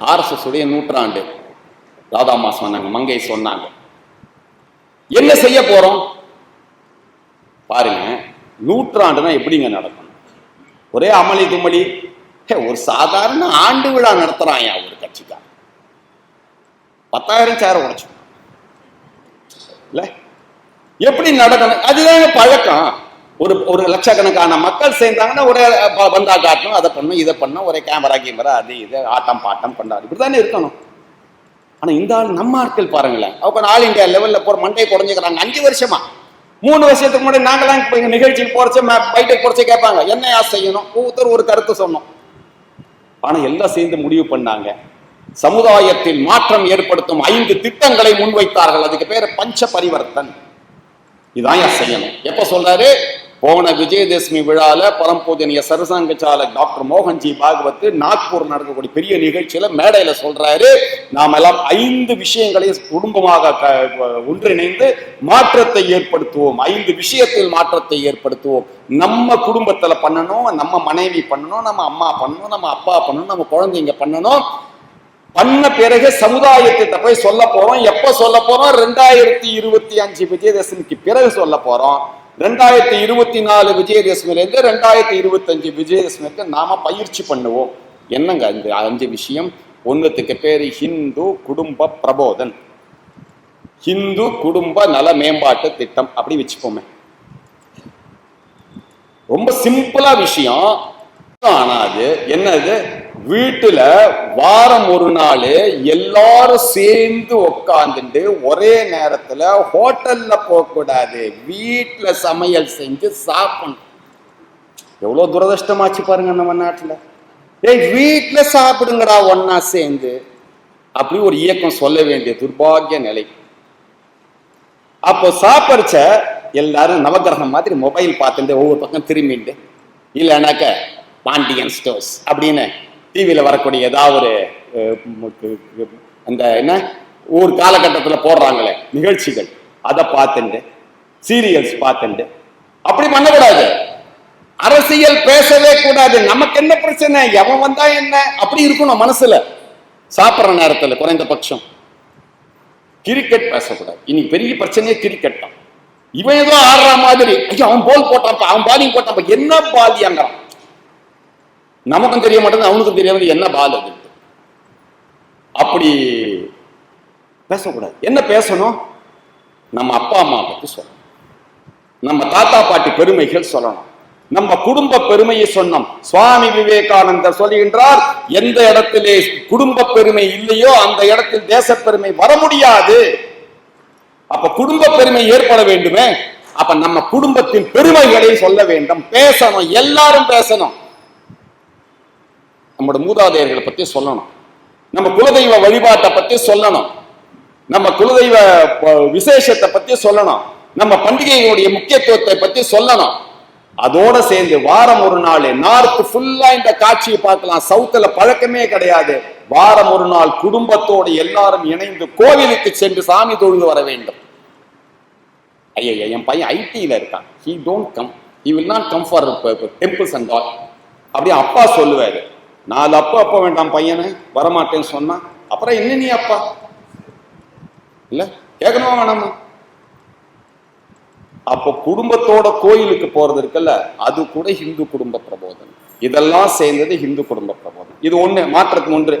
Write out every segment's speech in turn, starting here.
RSS உடைய நூற்றாண்டு ராதாமா சொன்னாங்க மங்கை சொன்னாங்க. என்ன செய்ய போறோம்? பாருங்க நூற்றாண்டுனா எப்படிங்க நடக்கணும்? ஒரே அமளி தும்மளி ஒரு சாதாரண ஆண்டு விழா நடத்துறான் ஒரு கட்சிக்காரன். பத்தாயிரம் சேர உடைச்சு இல்ல? எப்படி நடக்கணும்? அதுதாங்க பழக்கம். ஒரு ஒரு லட்சக்கணக்கான மக்கள் சேர்ந்தாங்கன்னா ஒரே ப- பந்தா காட்டணும் அதை பண்ணும் இதை பண்ணும் ஒரே கேமரா கேமரா அது இது ஆட்டம் பாட்டம் கொண்டாடு. இப்படிதானே இருக்கணும். ஆனால் இந்த ஆள் நம்ம ஆட்கள் பாருங்களேன். அவங்க ஆல் இந்தியா லெவலில் போகிற மண்டையை குறைஞ்சிக்கிறாங்க. அஞ்சு வருஷமா. மூணு வருஷத்துக்கு முன்னாடி நாங்களாம் இப்போ எங்க நிகழ்ச்சிக்கு போறச்ச பைட்டுக்கு போறச்ச கேட்பாங்க. என்ன யார் செய்யணும்? ஒவ்வொருத்தர் ஒரு கருத்து சொன்னோம். ஆனால் எல்லாம் சேர்ந்து முடிவு பண்ணாங்க. சமுதாயத்தில் மாற்றம் ஏற்படுத்தும் ஐந்து திட்டங்களை முன்வைத்தார்கள். அதுக்கு பேர் பஞ்ச பரிவர்த்தன் இதான் செய்யணும்? எப்ப சொல்றாரு? போன விஜயதசமி விழால பரம்பூஜனிய சரசங்கச்சால டாக்டர் மோகன்ஜி பாகவத் நாக்பூர் நடக்கக்கூடிய பெரிய நிகழ்ச்சியில மேடையில சொல்றாரு. நாம் எல்லாம் ஐந்து விஷயங்களை குடும்பமாக க- ஒன்றிணைந்து மாற்றத்தை ஏற்படுத்துவோம். ஐந்து விஷயத்தில் மாற்றத்தை ஏற்படுத்துவோம். நம்ம குடும்பத்துல பண்ணணும் நம்ம மனைவி பண்ணணும் நம்ம அம்மா பண்ணணும் நம்ம அப்பா பண்ணணும் நம்ம குழந்தைங்க பண்ணணும். பண்ண பிறகு சமுதாயத்திட்ட போய் சொல்ல போறோம். எப்ப சொல்ல போறோம்? ரெண்டாயிரத்தி இருபத்தி அஞ்சு விஜயதசமிக்கு பிறகு சொல்ல போறோம். ரெண்டாயிரத்தி இருபத்தி நாலு விஜயதசமிலேருந்து ரெண்டாயிரத்தி இருபத்தஞ்சு விஜயதசமி வரைக்கும் நாம பயிற்சி பண்ணுவோம். என்னங்க இந்த அஞ்சு விஷயம்? ஒன்றுத்துக்கு பேர் ஹிந்து குடும்ப பிரபோதன். ஹிந்து குடும்ப நல மேம்பாட்டு திட்டம் அப்படி வச்சுப்போமே ரொம்ப சிம்பிளா விஷயம். ஆனா அது என்னது? வீட்டுல வாரம் ஒரு நாள் எல்லாரும் சேர்ந்து உக்காந்துட்டு ஒரே நேரத்துல ஹோட்டல்ல போக கூடாது வீட்டுல சமையல் செஞ்சு சாப்பிடணும். எவ்வளவு துரதிருஷ்டமாச்சு பாருங்க நம்ம நாட்டுல. ஏய் வீட்டுல சாப்பிடுங்கடா ஒன்னா சேர்ந்து. அப்படி ஒரு இயக்கம் சொல்ல வேண்டிய துர்பாகிய நிலை. அப்போ சாப்பிடுச்ச எல்லாரும் நவகிரகம் மாதிரி மொபைல் பார்த்துட்டு ஒவ்வொரு பக்கம் திரும்பிட்டு இல்லைனாக்க பாண்டியன் ஸ்டோர்ஸ் அப்படின்னு டிவியில் வரக்கூடிய ஏதாவது ஒரு அந்த என்ன ஒரு காலகட்டத்தில் போடுறாங்களே நிகழ்ச்சிகள். அதை பார்த்துட்டு சீரியல்ஸ் பார்த்துட்டு அப்படி பண்ணக்கூடாது. அரசியல் பேசவே கூடாது. நமக்கு என்ன பிரச்சனை? எவன் வந்தா என்ன? அப்படி இருக்கணும் மனசுல. சாப்பிட்ற நேரத்துல குறைந்தபட்சம். கிரிக்கெட் பேசக்கூடாது. இனி பெரிய பிரச்சனையே கிரிக்கெட் தான். இவன் ஏதோ ஆடுற மாதிரி ஐயோ அவன் போல் போட்டான்ப்பா அவன் பாலிங் போட்டான்ப்பா என்ன பாலியாங்கிறான் நமக்கும் தெரிய மாட்டேங்குது அவனுக்கும் தெரியாது என்ன பால் அது அப்படி பேசக்கூடாது. என்ன பேசணும்? நம்ம அப்பா அம்மா பத்தி சொல்லணும். நம்ம தாத்தா பாட்டி பெருமைகள் சொல்லணும். நம்ம குடும்ப பெருமையை சொன்னோம். சுவாமி விவேகானந்தர் சொல்லுகின்றார் எந்த இடத்திலே குடும்ப பெருமை இல்லையோ அந்த இடத்தில் தேசப்பெருமை வர முடியாது. அப்ப குடும்ப பெருமை ஏற்பட வேண்டுமே? அப்ப நம்ம குடும்பத்தின் பெருமைகளை சொல்ல வேண்டும். பேசணும் எல்லாரும் பேசணும். நம்மளோட மூதாதையர்களை பற்றி சொல்லணும். நம்ம குலதெய்வ வழிபாட்டை பற்றி சொல்லணும். நம்ம குலதெய்வ விசேஷத்தை பற்றி சொல்லணும். நம்ம பண்டிகைகளுடைய முக்கியத்துவத்தை பத்தி சொல்லணும். அதோட சேர்ந்து வாரம் ஒரு நாள் நார்த் ஃபுல்லா இந்த காட்சியை பார்க்கலாம். சவுத்துல பழக்கமே கிடையாது. வாரம் ஒரு நாள் குடும்பத்தோடு எல்லாரும் இணைந்து கோவிலுக்கு சென்று சாமி தொழுது வர வேண்டும். ஐயா என் பையன் ஐடியில இருக்கான். He don't come he will not come for temples and all அப்படியே அப்பா சொல்லுவாரு. நாலு அப்பா அப்பா வேண்டாம் பையனை வரமாட்டேன்னு சொன்னா அப்புறம் என்ன நீ அப்பா? இல்ல கேட்கணுமா வேணாமா? அப்போ குடும்பத்தோட கோயிலுக்கு போறது இருக்குல்ல அது கூட ஹிந்து குடும்ப பிரபோதம் இதெல்லாம் சேர்ந்தது ஹிந்து குடும்ப பிரபோதம் இது ஒண்ணு மாற்றத்துக்கு ஒன்று.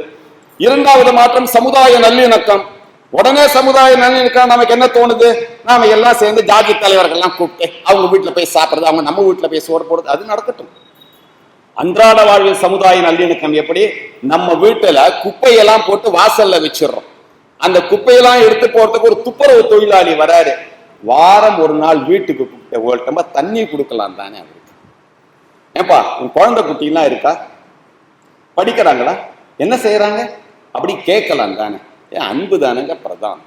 இரண்டாவது மாற்றம் சமுதாய நல்லிணக்கம். உடனே சமுதாய நல்லிணக்கம் நமக்கு என்ன தோணுது? நாம எல்லாம் சேர்ந்து ஜாதி தலைவர்கள்லாம் கூப்பிட்டு அவங்க வீட்டுல போய் சாப்பிடுறது அவங்க நம்ம வீட்டுல போய் சோறு போடுறது அது நடக்கட்டும். அன்றாட வாழ்வில் சமுதாய நல்லிணக்கம் எப்படி? நம்ம வீட்டுல குப்பையெல்லாம் போட்டு வாசல்ல வச்சிடுறோம். அந்த குப்பையெல்லாம் எடுத்து போறதுக்கு ஒரு துப்புரவு தொழிலாளி வராரு. வாரம் ஒரு நாள் வீட்டுக்கு கூப்பிட்டு தண்ணி கொடுக்கலாம் தானே அவருக்கு? ஏப்பா உன் குழந்தை குட்டிலாம் இருக்கா? படிக்கிறாங்களா? என்ன செய்யறாங்க அப்படி கேட்கலாம் தானே. ஏன் அன்பு தானேங்க பிரதான்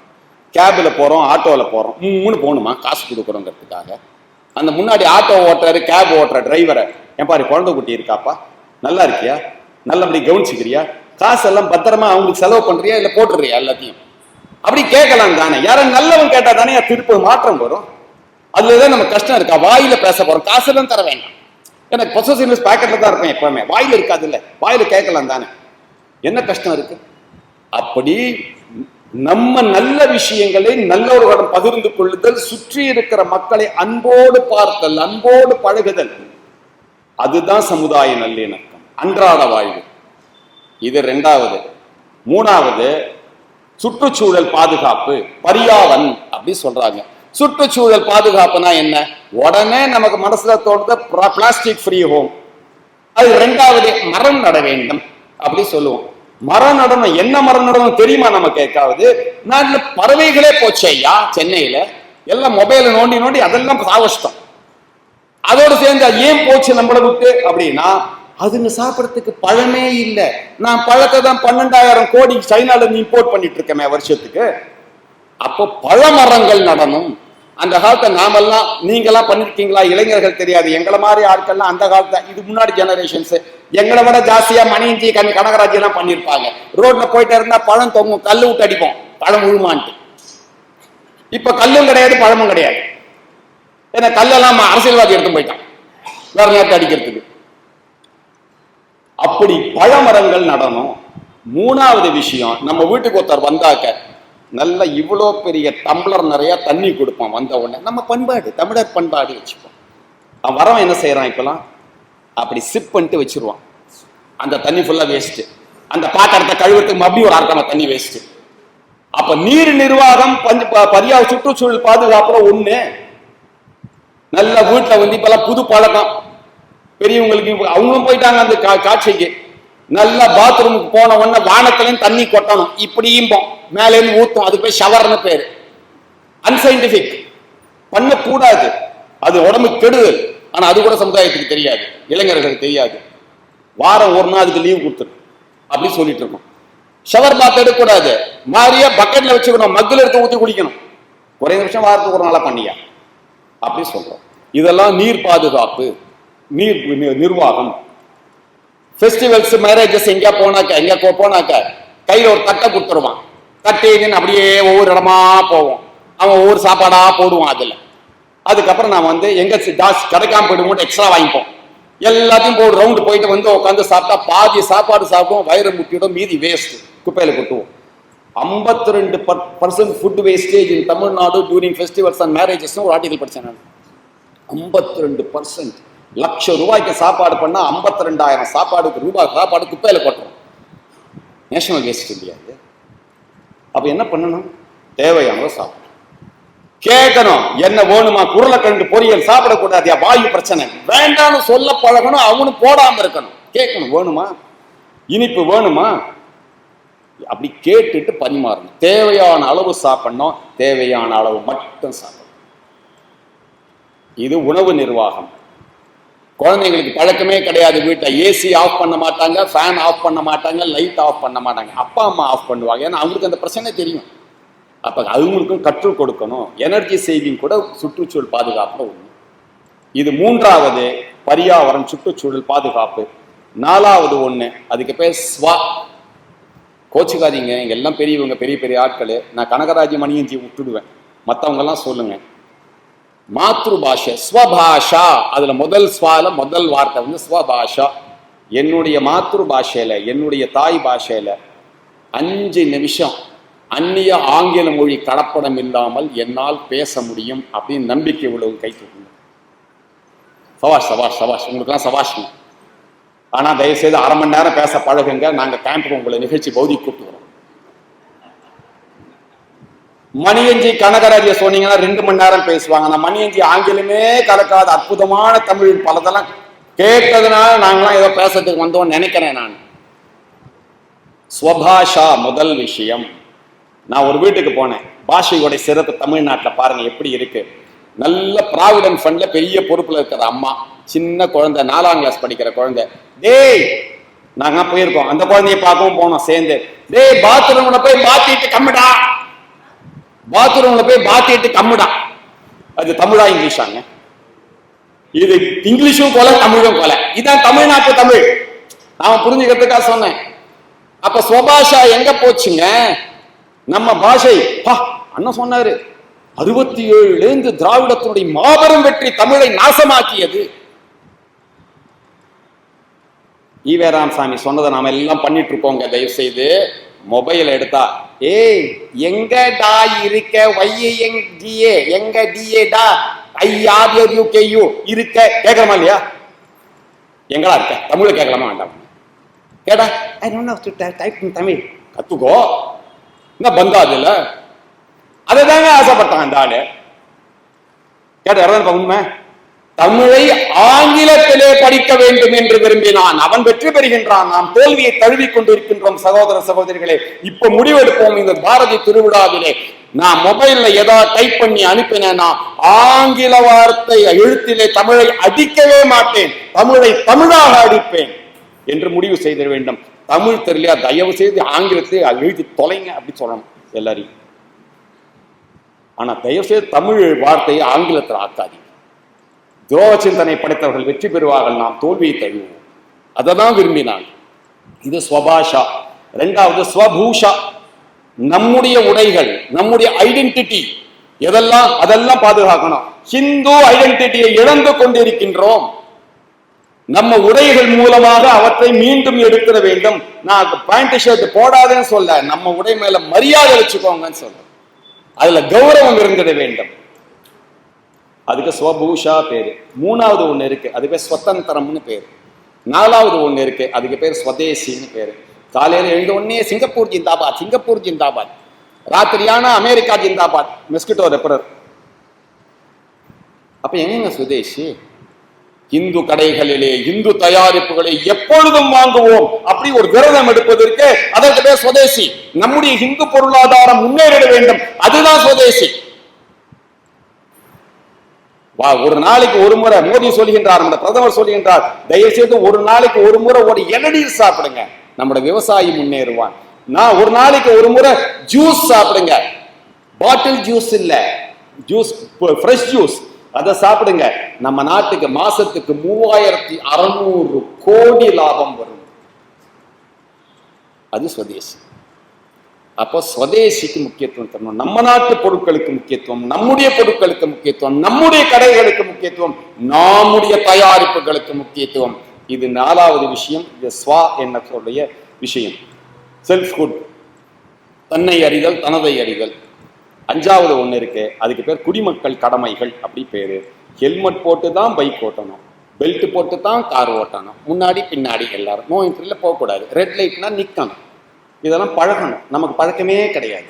கேபில் போகிறோம் ஆட்டோவில் போகிறோம் மூணு போகணுமா? காசு கொடுக்குறோங்கிறதுக்காக அந்த முன்னாடி ஆட்டோ ஓட்டுறாரு கேப் ஓட்டுற டிரைவரை என் பாரு குழந்தை குட்டி இருக்காப்பா? நல்லா இருக்கியா? நல்லபடி கவனிச்சுக்கிறியா? காசெல்லாம் பத்திரமா அவங்களுக்கு செலவு பண்றியா இல்ல போட்டுறியா எல்லாத்தையும்? அப்படி கேட்கலாம் தானே. யாரும் நல்லவன் கேட்டா தானே திருப்பி மாற்றம் வரும். அதுலதான் நம்ம கஷ்டம் இருக்கா? வாயில பேச போறோம். காசெல்லாம் தர வேண்டாம். எனக்கு பொசசிவ்னஸ் பேக்கெட்ல தான் இருப்பேன் எப்பவுமே. வாயில இருக்காது இல்ல வாயில கேட்கலாம் தானே. என்ன கஷ்டம் இருக்கு? அப்படி நம்ம நல்ல விஷயங்களை நல்லவர்களிடம் பகிர்ந்து கொள்ளுதல் சுற்றி இருக்கிற மக்களை அன்போடு பார்த்தல் அன்போடு பழகுதல். அதுதான் சமுதாய நல்லிணக்கம். அன்றாட வாழ்வு. இது ரெண்டாவது. மூணாவது சுற்றுச்சூழல் பாதுகாப்பு. பரியாவன் அப்படி சொல்றாங்க. சுற்றுச்சூழல் பாதுகாப்புனா என்ன? உடனே நமக்கு மனசுல தோணுது பிளாஸ்டிக் ஃப்ரீ ஹோம். அது ரெண்டாவது மரம் நட வேண்டும் அப்படி சொல்லுவோம். மரம் நடனம் என்ன மரம் நடனம் தெரியுமா நம்ம கேட்காவது நான் பறவைகளே போச்சேயா சென்னையில. எல்லாம் மொபைல நோண்டி நோண்டி அதெல்லாம் சாவஷ்டம் அதோட சேர்ந்து ஏன் போச்சு நம்மளுக்கு அப்படின்னா அதுங்க சாப்பிட்றதுக்கு பழமே இல்லை. நான் பழத்தை தான் பன்னெண்டாயிரம் கோடி சைனால இருந்து இம்போர்ட் பண்ணிட்டு இருக்கேன் வருஷத்துக்கு. அப்போ பழமரங்கள் நடணும். அந்த காலத்தை நாமெல்லாம் நீங்களாம் பண்ணிருக்கீங்களா? இளைஞர்கள் தெரியாது. எங்களை மாதிரி ஆட்கள்லாம் அந்த காலத்தை இது முன்னாடி ஜெனரேஷன்ஸ் எங்களை விட ஜாஸ்தியா மணியஞ்சி கண் கனகராஜ் எல்லாம் பண்ணியிருப்பாங்க. ரோட்ல போயிட்டு இருந்தா பழம் தொங்கும் கல்லு விட்டு அடிப்போம். பழம் விழுமான்ட்டு இப்ப கல்லும் கிடையாது பழமும் கிடையாது. ஏன்னா கல்லெல்லாம் அரசியல்வாதி எடுத்து போயிட்டான். வேற நேரத்தை அடிக்கிறதுக்கு. அப்படி பழமரங்கள் நடணும். மூணாவது விஷயம் நம்ம வீட்டுக்கு ஒருத்தர் வந்தாக்க நல்ல இவ்வளோ பெரிய டம்ளர் நிறைய தண்ணி கொடுப்பான் வந்த உடனே. நம்ம பண்பாடு தமிழர் பண்பாடு வச்சுப்போம். அவன் வரவன் என்ன செய்யறான் இப்பெல்லாம்? அப்படி சிப் பண்ணிட்டு வச்சிருவான். அந்த தண்ணி ஃபுல்லா வேஸ்ட்டு அந்த பாத்திரத்தை கழுவுறதுக்கு மறுபடியும் ஒரு அரை தண்ணி வேஸ்ட்டு அப்ப நீர் நிர்வாகம் பஞ்ச ப- பரியா சுற்றுச்சூழல் பாதுகாப்புல ஒண்ணு. நல்ல வீட்டில் வந்து இப்பெல்லாம் புது பழக்கம். பெரியவங்களுக்கு அவங்களும் போயிட்டாங்க அந்த கா- காட்சிக்கு. நல்ல பாத்ரூமுக்கு போன உடனே வானத்துலயும் தண்ணி கொட்டணும். இப்படியும் மேலே இருந்து ஊத்தும் அது போய் ஷவர்னு பேரு. அன்சைன்டிபிக் பண்ணக்கூடாது. அது உடம்பு கெடுதல். ஆனா அது கூட சமுதாயத்துக்கு தெரியாது. இளைஞர்களுக்கு தெரியாது. வாரம் ஒரு நாள் அதுக்கு லீவ் கொடுத்துரு. அப்படின்னு சொல்லிட்டு இருக்கோம். ஷவர் பாத் எடுக்கக்கூடாது. மாறியா பக்கெட்ல வச்சுக்கணும். மக்கில் எடுத்து ஊற்றி குடிக்கணும். ஒரே நிமிஷம் வாரத்துக்கு ஒரு நாளா பண்ணியா? அப்படி சொல்றோம். இதெல்லாம் நீர் பாதுகாப்பு நீர் நிர்வாகம். ஃபெஸ்டிவல்ஸ் மேரேஜஸ் எங்கேயா போனாக்க எங்கே போனாக்க கையில் ஒரு தட்டை கொடுத்துருவான். தட்டைன்னு அப்படியே ஒவ்வொரு இடமா போவோம். அவன் ஒவ்வொரு சாப்பாடாக போடுவான் அதில். அதுக்கப்புறம் நான் வந்து எங்கே ஜாஸ்தி கிடைக்காம போயிடுவோம் எக்ஸ்ட்ரா வாங்கிப்போம். எல்லாத்தையும் போடு ரவுண்டு போயிட்டு வந்து உட்காந்து சாப்பிட்டா பாதி சாப்பாடு சாப்பிடுவோம் வயிறு முட்டிவிடும் மீதி வேஸ்ட் குப்பையில் கொட்டுவோம். ஐம்பத்தி ரெண்டு percent food wastage in Tamil Nadu during festivals and marriages ஒரு ஆர்டிகல் படித்தேன் நான். ஐம்பத்தி ரெண்டு பர்சன்ட் லட்சம் ரூபாய்க்கு சாப்பாடு பண்ணால் ஐம்பத்தி ரெண்டாயிரம் சாப்பாடுக்கு ரூபாய் சாப்பாடு குப்பையில் கொட்டுறோம். நேஷனல் வேஸ்ட் இல்லையா இது. என்ன பண்ணணும்? தேவையானதை சாப்பிடணும் கேட்கணும் என்ன வேணுமா? உருளைக்கிழங்கு பொரியல் சாப்பிடக்கூடாது வாயு பிரச்சனை. வேண்டாம்னு சொல்ல பழகணும் அவனும் போடாமல் இருக்கணும். கேட்கணும் வேணுமா? இனிப்பு வேணுமா? அப்படி கேட்டுட்டு பரிமாறணும். தேவையான அளவு சாப்பிடணும் தேவையான அளவு மட்டும் சாப்பிடணும். இது உணவு நிர்வாகம். குழந்தைங்களுக்கு பழக்கமே கிடையாது வீட்டில். ஏசி ஆஃப் பண்ண மாட்டாங்க ஃபேன் ஆஃப் பண்ண மாட்டாங்க லைட் ஆஃப் பண்ண மாட்டாங்க. அப்பா அம்மா ஆஃப் பண்ணுவாங்க. ஏன்னா அவங்களுக்கு அந்த பிரச்சனை தெரியும். அப்போ அவங்களுக்கும் கற்றுக் கொடுக்கணும். எனர்ஜி சேவிங் கூட சுற்றுச்சூழல் பாதுகாப்புல ஒன்று இது மூன்றாவது பரியாவரம் சுற்றுச்சூழல் பாதுகாப்பு. நாலாவது ஒண்ணு அதுக்கு பேர் ஸ்வா கோச்சுக்காதீங்க இங்கே எல்லாம் பெரியவங்க பெரிய பெரிய ஆட்கள். நான் கனகராஜ ஜி விட்டுடுவேன். மற்றவங்கெல்லாம் சொல்லுங்க. மாத்ரு பாஷை ஸ்வபாஷா. அதில் முதல் ஸ்வால முதல் வார்த்தை வந்து ஸ்வபாஷா. என்னுடைய மாத்ரு பாஷையில் என்னுடைய தாய் பாஷையில் அஞ்சு நிமிஷம் அந்நிய ஆங்கில மொழி கலப்படம் இல்லாமல் என்னால் பேச முடியும் அப்படின்னு நம்பிக்கை உள்ளவங்க கை தூக்குங்க. சவாஷ் சவாஷ் சவாஷ் உங்களுக்குலாம் சவாஷ்ங்க ஆனால் தயவு செய்து அரை மணி நேரம் பேச பழகுங்க. நாங்கள் கேம்புக்கு உங்களை நிகழ்ச்சி பௌதி கூப்பிட்டுவோம் மணியஞ்சி கனகராஜ சொன்னீங்கன்னா ரெண்டு மணி நேரம் பேசுவாங்க. நான் மணியஞ்சி ஆங்கிலமே கலக்காத அற்புதமான தமிழ் பலதெல்லாம் கேட்டதுனால நாங்களாம் ஏதோ பேசுறதுக்கு வந்தோம்னு நினைக்கிறேன் நான். ஸ்வபாஷா முதல் விஷயம். நான் ஒரு வீட்டுக்கு போனேன். பாஷையோட சிறப்பு தமிழ்நாட்டில் பாருங்க எப்படி இருக்கு. நல்ல ப்ராவிடன்ட் ஃபண்ட்ல பெரிய பொறுப்புல இருக்கிற அம்மா. சின்ன குழந்தை நாலாம் கிளாஸ் படிக்கிற குழந்தை. டேய் நாங்க போயிருக்கோம். அந்த குழந்தைய பார்க்கவும் போனோம் சேர்ந்து. டேய் பாத்ரூம்ல போய் பாத்திட்டு கம்முடா. பாத்ரூம்ல போய் பாத்திட்டு கம்முடா. அது தமிழா இங்கிலீஷாங்க. இது இங்கிலீஷும் கொலை தமிழும் கொலை. இதான் தமிழ்நாட்டு தமிழ். நான் புரிஞ்சுக்கிறதுக்காக சொன்னேன். அப்ப சுபாஷா எங்க போச்சுங்க? நம்ம பாஷை பா அண்ணன் சொன்னாரு அறுபத்தி ஏழுல இருந்து திராவிடத்தினுடைய மாபெரும் வெற்றி தமிழை நாசமாக்கியது. ஈவேராம் சாமி சொன்னதை நாம எல்லாம் பண்ணிட்டு இருக்கோங்க தயவு செய்து மொபைல் எடுத்தா. ஏய் எங்கடா இருக்க? ஒய்ஏஎன்டிஏ எங்க டிஏ டா? யூ கே யூ இருக்க? கேட்கலாமா இல்லையா? எங்களா இருக்க? தமிழ கேட்கலாமா வேண்டாம்? கேடா ஐ டோன்ட் தமிழ். கத்துக்கோ. என்ன பந்தாது இல்ல அதை தாங்க ஆசைப்பட்டான் அந்த ஆளு. கேட்ட யாராவது உண்மை? தமிழை ஆங்கிலத்திலே படிக்க வேண்டும் என்று விரும்பினான். அவன் வெற்றி பெறுகின்றான். நாம் தோல்வியை தழுவி கொண்டிருக்கின்றோம் சகோதர சகோதரிகளே. இப்ப முடிவெடுப்போம் இந்த பாரதி திருவிழாவிலே. நான் மொபைல்ல ஏதாவது டைப் பண்ணி அனுப்பினேன்னா ஆங்கில வார்த்தை எழுத்திலே தமிழை அடிக்கவே மாட்டேன். தமிழை தமிழாக அடிப்பேன் என்று முடிவு செய்திட வேண்டும். தமிழ் தெரியலையா? தயவு செய்து ஆங்கிலத்தை எழுதி தொலைங்க அப்படி சொல்லணும் எல்லாரையும். ஆனா தயவு செய்து தமிழ் வார்த்தையை ஆங்கிலத்தில் ஆக்காதீங்க. துரோக சிந்தனை படைத்தவர்கள் வெற்றி பெறுவார்கள் நாம் தோல்வியை தழுவோம் அதை தான் விரும்பினாங்க இது ஸ்வபாஷா. ரெண்டாவது ஸ்வபூஷா. நம்முடைய உடைகள் நம்முடைய ஐடென்டிட்டி எதெல்லாம் அதெல்லாம் பாதுகாக்கணும். ஹிந்து ஐடென்டிட்டியை இழந்து கொண்டிருக்கின்றோம். நம்ம உடைகள் மூலமாக அவற்றை மீண்டும் எடுத்துட வேண்டும். நான் பேண்ட் ஷர்ட் போடாதேன்னு சொல்ல நம்ம உடை மேல மரியாதை வச்சுக்கோங்கன்னு சொல்றேன் அதுல கௌரவம் இருந்திட வேண்டும். அதுக்கு ஸ்வபூஷா பேரு. மூணாவது ஒன்று இருக்கு அது பேர் ஸ்வதந்திரம்னு பேரு. நாலாவது ஒன்று இருக்கு அதுக்கு பேர் ஸ்வதேசின்னு பேரு. காலையில் எழுந்த உடனே சிங்கப்பூர் ஜிந்தாபாத் சிங்கப்பூர் ஜிந்தாபாத். ராத்திரியான அமெரிக்கா ஜிந்தாபாத். மெஸ்கிட்டோ ரெப்பரர் அப்போ எங்க சுதேஷி இந்து கடைகளிலே இந்து தயாரிப்புகளை எப்பொழுதும் வாங்குவோம் அப்படி ஒரு விரதம் எடுப்பதற்கு அதற்கு பேர் சுதேசி நம்முடைய இந்து பொருளாதாரம் முன்னேறிட வேண்டும். அதுதான் சுதேசி ஒரு நாளைக்கு ஒரு முறை மோடி சொல்கின்றார் நம்ம பிரதமர் சொல்கின்றார் தயவு செய்து ஒரு நாளைக்கு ஒரு முறை ஒரு இளநீர் சாப்பிடுங்க. நம்மளோட விவசாயி முன்னேறுவான். நான் ஒரு நாளைக்கு ஒரு முறை ஜூஸ் சாப்பிடுங்க. பாட்டில் ஜூஸ் இல்ல. ஜூஸ் ஃப்ரெஷ் ஜூஸ் அதை சாப்பிடுங்க. நம்ம நாட்டுக்கு மாசத்துக்கு மூவாயிரத்தி அறுநூறு கோடி லாபம் வரும். அது சுதேசி அப்போ சுவதேசிக்கு முக்கியத்துவம் தரணும். நம்ம நாட்டு பொருட்களுக்கு முக்கியத்துவம் நம்முடைய பொருட்களுக்கு முக்கியத்துவம் நம்முடைய கடைகளுக்கு முக்கியத்துவம் நம்முடைய தயாரிப்புகளுக்கு முக்கியத்துவம். இது நாலாவது விஷயம் இது ஸ்வா என்ன சொல்லிய விஷயம். செல்ஃப் குட் தன்னை அறிதல் தனதை அறிதல். அஞ்சாவது ஒன்று இருக்கு. அதுக்கு பேர் குடிமக்கள் கடமைகள் அப்படி பேரு. ஹெல்மெட் போட்டு தான் பைக் ஓட்டணும். பெல்ட் போட்டு தான் கார் ஓட்டணும். முன்னாடி பின்னாடி எல்லாரும். நோ என்ட்ரியில் போகக்கூடாது. ரெட் லைட்னா நிற்கணும் இதெல்லாம் பழகணும். நமக்கு பழக்கமே கிடையாது.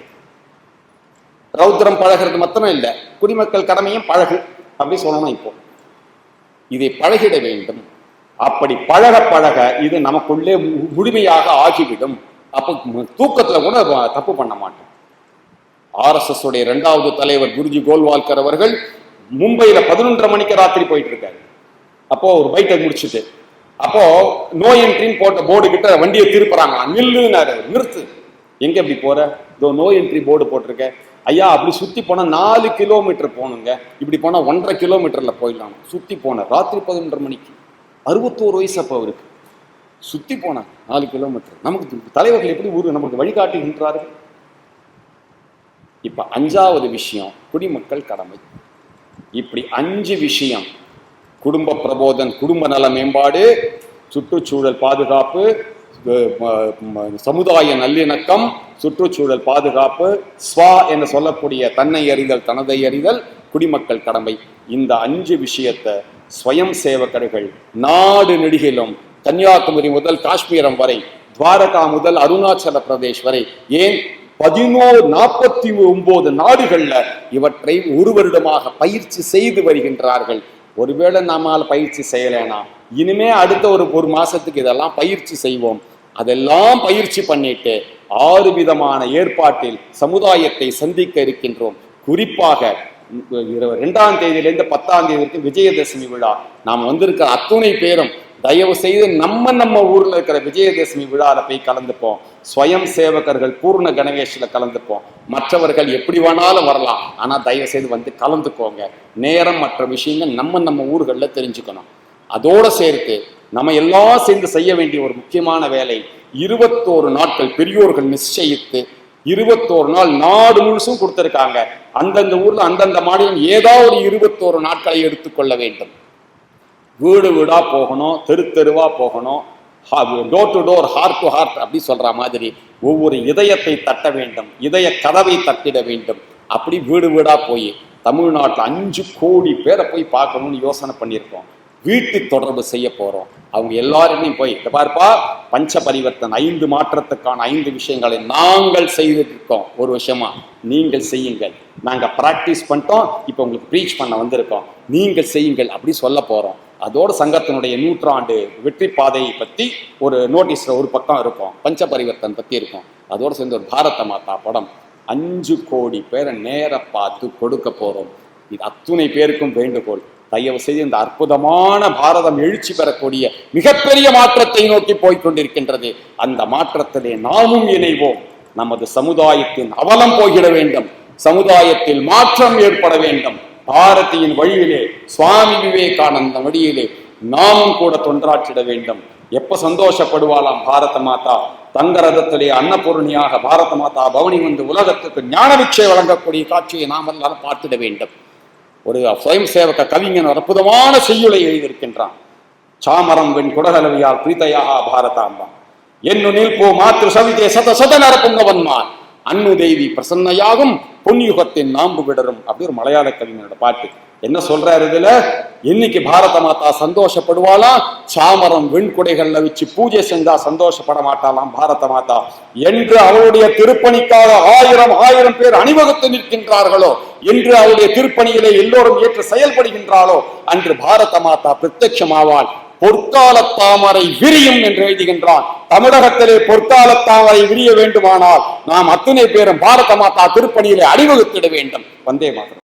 ரௌத்ரம் பழகிறது மாத்திரம் இல்லை. குடிமக்கள் கடமையும் பழகு அப்படி சொல்லணும் இப்போ. இதை பழகிட வேண்டும். அப்படி பழக பழக இது நமக்குள்ளே மு- முழுமையாக ஆகிவிடும். அப்போ தூக்கத்தில் தூக்கத்துல கூட தப்பு பண்ண மாட்டோம். ஆர்எஸ்எஸ் உடைய ரெண்டாவது தலைவர் குருஜி கோல்வால்கர் அவர்கள் மும்பையில பதினொன்றரை மணிக்கு ராத்திரி போயிட்டு இருக்காரு. அப்போ ஒரு பைக்கை முடிச்சுட்டு அப்போ நோ என்ட்ரின்னு போட்ட போர்டு கிட்ட வண்டியை திருப்புறாங்க நில்லுனாரு. நிறுத்து. எங்க இப்படி போற? இதோ நோ என்ட்ரி போர்டு போட்டிருக்க. ஐயா அப்படி சுத்தி போனா நாலு கிலோமீட்டர் போகணுங்க. இப்படி போனா ஒன்றரை கிலோமீட்டர்ல போயிடலாம். சுத்தி போன ராத்திரி பதினொன்றரை மணிக்கு. அறுபத்தோரு வயசு அப்போ அவருக்கு. சுத்தி போனாங்க நாலு கிலோமீட்டர் நமக்கு தலைவர்கள் எப்படி ஊர் நமக்கு வழிகாட்டுகின்றார்கள்? இப்ப அஞ்சாவது விஷயம் குடிமக்கள் கடமை. இப்படி அஞ்சு விஷயம் குடும்ப பிரபோதன் குடும்ப நல மேம்பாடு சுற்றுச்சூழல் பாதுகாப்பு சமுதாய நல்லிணக்கம் சுற்றுச்சூழல் பாதுகாப்பு ஸ்வா என்று சொல்லக்கூடிய தன்னை அறிதல் தனதை அறிதல் குடிமக்கள் கடமை. இந்த அஞ்சு விஷயத்தை ஸ்வயம் சேவகர்கள் நாடு நெடுகிலும் கன்னியாகுமரி முதல் காஷ்மீரம் வரை துவாரகா முதல் அருணாச்சல பிரதேஷ் வரை ஏன் பதினோரு நாற்பத்தி ஒன்பது நாடுகள்ல இவற்றை ஒரு வருடமாக பயிற்சி செய்து வருகின்றார்கள். ஒருவேளை நம்மால் பயிற்சி செய்யலைனா இனிமே அடுத்த ஒரு ஒரு மாசத்துக்கு இதெல்லாம் பயிற்சி செய்வோம். அதெல்லாம் பயிற்சி பண்ணிட்டு ஆறு விதமான ஏற்பாட்டில் சமுதாயத்தை சந்திக்க இருக்கின்றோம். குறிப்பாக இரு- இரண்டாம் தேதியிலேருந்து பத்தாம் தேதி வரைக்கும் விஜயதசமி விழா. நாம் வந்திருக்கிற அத்துணை பேரும் தயவு செய்து நம்ம நம்ம ஊர்ல இருக்கிற விஜயதசமி விழால போய் கலந்துப்போம். ஸ்வயம் சேவகர்கள் பூர்ண கணவேஷில் கலந்துப்போம். மற்றவர்கள் எப்படி வேணாலும் வரலாம். ஆனால் தயவு செய்து வந்து கலந்துக்கோங்க. நேரம் மற்ற விஷயங்கள் நம்ம நம்ம ஊர்களில் தெரிஞ்சுக்கணும். அதோடு சேர்த்து நம்ம எல்லாம் சேர்ந்து செய்ய வேண்டிய ஒரு முக்கியமான வேலை இருபத்தோரு நாட்கள் பெரியோர்கள் நிச்சயித்து இருபத்தோரு நாள் நாடு முழுசும் கொடுத்துருக்காங்க. அந்தந்த ஊர்ல அந்தந்த மாநிலம் ஏதாவது இருபத்தோரு நாட்களை எடுத்துக்கொள்ள வேண்டும். வீடு வீடா போகணும் தெரு தெருவா போகணும். Door to door heart to heart அப்படி சொல்ற மாதிரி ஒவ்வொரு இதயத்தை தட்ட வேண்டும் இதய கதவை தட்டிட வேண்டும். அப்படி வீடு வீடா போய் தமிழ்நாட்டில் அஞ்சு கோடி பேரை போய் பார்க்கணும்னு யோசனை பண்ணியிருக்கோம். வீட்டு தொடர்பு செய்ய போறோம். அவங்க எல்லாருமே போய் பார்ப்பா பஞ்ச பரிவர்த்தன் ஐந்து மாற்றத்துக்கான ஐந்து விஷயங்களை நாங்கள் செய்துட்டு இருக்கோம். ஒரு விஷயமா நீங்கள் செய்யுங்கள். நாங்கள் ப்ராக்டிஸ் பண்ணிட்டோம் இப்போ உங்களுக்கு ப்ரீச் பண்ண வந்திருக்கோம். நீங்கள் செய்யுங்கள் அப்படி சொல்ல போறோம். அதோடு சங்கத்தினுடைய நூற்றாண்டு வெற்றி பாதையை பற்றி ஒரு நோட்டீஸில் ஒரு பக்கம் இருக்கும். பஞ்ச பரிவர்த்தன் பற்றி இருக்கும். அதோட சேர்ந்து ஒரு பாரத மாதா படம். அஞ்சு கோடி பேரை நேர பார்த்து கொடுக்க போகிறோம் இது அத்துணை பேருக்கும் வேண்டுகோள். தயவு செய்து இந்த அற்புதமான பாரதம் எழுச்சி பெறக்கூடிய மிகப்பெரிய மாற்றத்தை நோக்கி போய்க் கொண்டிருக்கின்றது அந்த மாற்றத்திலே நாமும் இணைவோம். நமது சமுதாயத்தின் அவலம் போகிட வேண்டும். சமுதாயத்தில் மாற்றம் ஏற்பட வேண்டும். பாரதியின் வழியிலே சுவாமி விவேகானந்த வழியிலே நாமும் கூட தொன்றாற்றிட வேண்டும். எப்ப சந்தோஷப்படுவாளாம் பாரத மாதா? தங்க ரதத்திலே அன்னபூர்ணியாக பாரத மாதா பவனி வந்து உலகத்துக்கு ஞான பிச்சை வழங்கக்கூடிய காட்சியை நாம் எல்லாரும் பார்த்திட வேண்டும். ஒரு சுயம் சேவக கவிஞன் அற்புதமான செய்யுளை எழுதியிருக்கின்றான். சாமரம் வெண் குடகலவியால் பிரீதையாக பாரதாம்பா என்னு நில்போ மாத்திரு சவிதே சத சத நரப்புங்கவன்மான் அன்னு தேவி பிரசன்னையாகும் பொன்யுகத்தின் நாம்பு விடரும் அப்படி ஒரு மலையாள கவிஞனோட பாட்டு. என்ன சொல்றாரு இதுல? இன்னைக்கு பாரத மாதா சந்தோஷப்படுவாளா? சாமரம் வெண்குடைகள்ல வச்சு பூஜை செஞ்சா சந்தோஷப்பட மாட்டாளாம் பாரத மாதா. என்று அவளுடைய திருப்பணிக்காக ஆயிரம் ஆயிரம் பேர் அணிவகுத்து நிற்கின்றார்களோ? என்று அவருடைய திருப்பணியிலே எல்லோரும் ஏற்று செயல்படுகின்றாளோ? அன்று பாரத மாதா பிரத்யட்சமாவாள். பொற்கால தாமரை விரியும் என்று எழுதுகின்றான். தமிழகத்திலே பொற்கால தாமரை விரிய வேண்டுமானால் நாம் அத்தனை பேரும் பாரத மாதா திருப்பணியிலே அணிவகுத்திட வேண்டும். வந்தே மாதம்